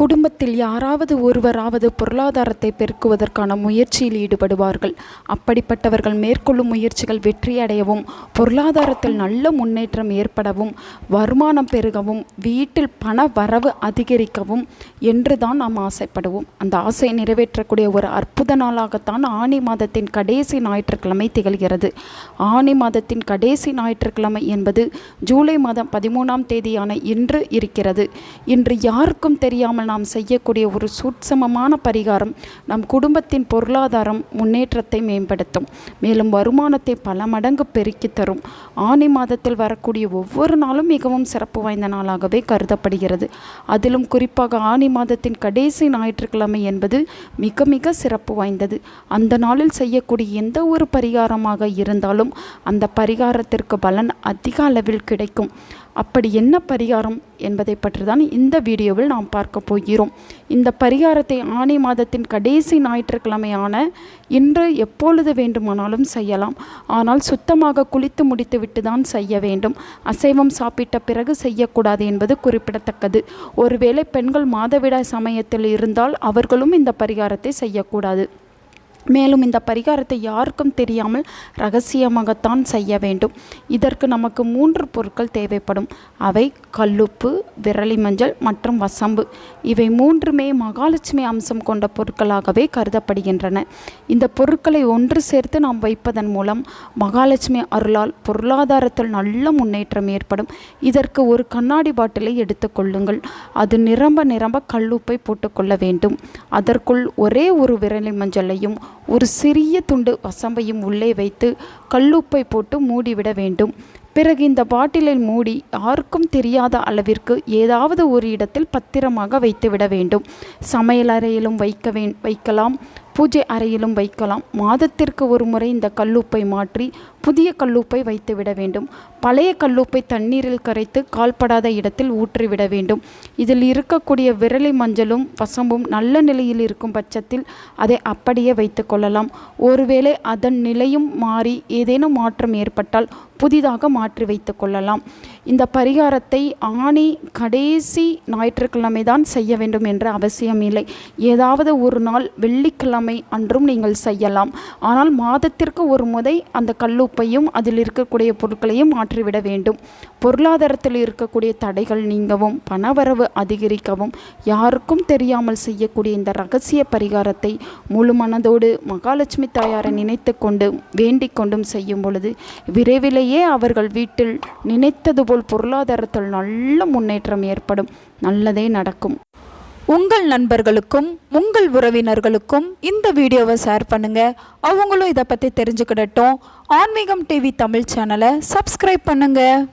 குடும்பத்தில் யாராவது ஒருவராவது பொருளாதாரத்தை பெருக்குவதற்கான முயற்சியில் ஈடுபடுவார்கள். அப்படிப்பட்டவர்கள் மேற்கொள்ளும் முயற்சிகள் வெற்றியடையவும் பொருளாதாரத்தில் நல்ல முன்னேற்றம் ஏற்படவும் வருமானம் பெருகவும் வீட்டில் பண வரவு அதிகரிக்கவும் என்று தான் நாம் ஆசைப்படுவோம். அந்த ஆசையை நிறைவேற்றக்கூடிய ஒரு அற்புத நாளாகத்தான் ஆனி மாதத்தின் கடைசி ஞாயிற்றுக்கிழமை திகழ்கிறது. ஆனி மாதத்தின் கடைசி ஞாயிற்றுக்கிழமை என்பது ஜூலை மாதம் பதிமூணாம் தேதியான இன்று இருக்கிறது. இன்று யாருக்கும் தெரியாமல் நாம் செய்யக்கூடிய ஒரு சூட்சமமான பரிகாரம் நம் குடும்பத்தின் பொருளாதாரம் முன்னேற்றத்தை மேம்படுத்தும். மேலும் வருமானத்தை பல மடங்கு பெருக்கி தரும். ஆனி மாதத்தில் வரக்கூடிய ஒவ்வொரு நாளும் மிகவும் சிறப்பு வாய்ந்த நாளாகவே கருதப்படுகிறது. அதிலும் குறிப்பாக ஆனி மாதத்தின் கடைசி ஞாயிற்றுக்கிழமை என்பது மிக மிக சிறப்பு வாய்ந்தது. அந்த நாளில் செய்யக்கூடிய எந்த ஒரு பரிகாரமாக இருந்தாலும் அந்த பரிகாரத்திற்கு பலன் அதிக அளவில் கிடைக்கும். அப்படி என்ன பரிகாரம் என்பதை பற்றி தான் இந்த வீடியோவில் நாம் பார்க்க போகிறோம். இந்த பரிகாரத்தை ஆணி மாதத்தின் கடைசி ஞாயிற்றுக்கிழமையான இன்று எப்பொழுது வேண்டுமானாலும் செய்யலாம். ஆனால் சுத்தமாக குளித்து முடித்துவிட்டு தான் செய்ய வேண்டும். அசைவம் சாப்பிட்ட பிறகு செய்யக்கூடாது என்பது குறிப்பிடத்தக்கது. ஒருவேளை பெண்கள் மாதவிடாய் சமயத்தில் இருந்தால் அவர்களும் இந்த பரிகாரத்தை செய்யக்கூடாது. மேலும் இந்த பரிகாரத்தை யாருக்கும் தெரியாமல் ரகசியமாகத்தான் செய்ய வேண்டும். இதற்கு நமக்கு மூன்று பொருட்கள் தேவைப்படும். அவை கல்லுப்பு விரலி மஞ்சள் மற்றும் வசம்பு. இவை மூன்றுமே மகாலட்சுமி அம்சம் கொண்ட பொருட்களாகவே கருதப்படுகின்றன. இந்த பொருட்களை ஒன்று சேர்த்து நாம் வைப்பதன் மூலம் மகாலட்சுமி அருளால் பொருளாதாரத்தில் நல்ல முன்னேற்றம் ஏற்படும். இதற்கு ஒரு கண்ணாடி பாட்டிலை எடுத்துக்கொள்ளுங்கள் அது நிரம்ப நிரம்ப கல்லுப்பை போட்டுக்கொள்ள வேண்டும். அதற்குள் ஒரே ஒரு விரலி மஞ்சளையும் ஒரு சிறிய துண்டு வசம்பையும் உள்ளே வைத்து கல்லுப்பை போட்டு மூடிவிட வேண்டும். பிறகு இந்த பாட்டிலை மூடி யாருக்கும் தெரியாத அளவிற்கு ஏதாவது ஒரு இடத்தில் பத்திரமாக வைத்துவிட வேண்டும். சமையல் அறையிலும் வைக்க வே வைக்கலாம். பூஜை அறையிலும் வைக்கலாம். மாதத்திற்கு ஒரு முறை இந்த கல்லுப்பை மாற்றி புதிய கல்லுப்பை வைத்துவிட வேண்டும். பழைய கல்லுப்பை தண்ணீரில் கரைத்து கால்படாத இடத்தில் ஊற்றிவிட வேண்டும். இதில் இருக்கக்கூடிய விரலி மஞ்சளும் வசம்பும் நல்ல நிலையில் இருக்கும் பட்சத்தில் அதை அப்படியே வைத்து கொள்ளலாம். ஒருவேளை அதன் நிலையும் மாறி ஏதேனும் மாற்றம் ஏற்பட்டால் புதிதாக மாற்றி வைத்து கொள்ளலாம். இந்த பரிகாரத்தை ஆணி கடைசி ஞாயிற்றுக்கிழமை தான் செய்ய வேண்டும் என்ற அவசியம் இல்லை. ஏதாவது ஒரு நாள் வெள்ளிக்கிழமை அன்றும் நீங்கள் செய்யலாம். ஆனால் மாதத்திற்கு ஒரு முறை அந்த கல்லுப்பையும் அதில் இருக்கக்கூடிய பொருட்களையும் மாற்றிவிட வேண்டும். பொருளாதாரத்தில் இருக்கக்கூடிய தடைகள் நீங்கவும் பணவரவு அதிகரிக்கவும் யாருக்கும் தெரியாமல் செய்யக்கூடிய இந்த ரகசிய பரிகாரத்தை முழு மனதோடு மகாலட்சுமி தாயாரை நினைத்து கொண்டு வேண்டிக் கொண்டும் செய்யும் பொழுது விரைவிலேயே அவர்கள் வீட்டில் நினைத்தது போல் பொருளாதாரத்தில் நல்ல முன்னேற்றம் ஏற்படும். நல்லதே நடக்கும். உங்கள் நண்பர்களுக்கும் உங்கள் உறவினர்களுக்கும் இந்த வீடியோவை ஷேர் பண்ணுங்க. அவங்களும் இதை பற்றி தெரிஞ்சுக்கிடட்டும். ஆன்மீகம் டிவி தமிழ் சேனலை சப்ஸ்கிரைப் பண்ணுங்கள்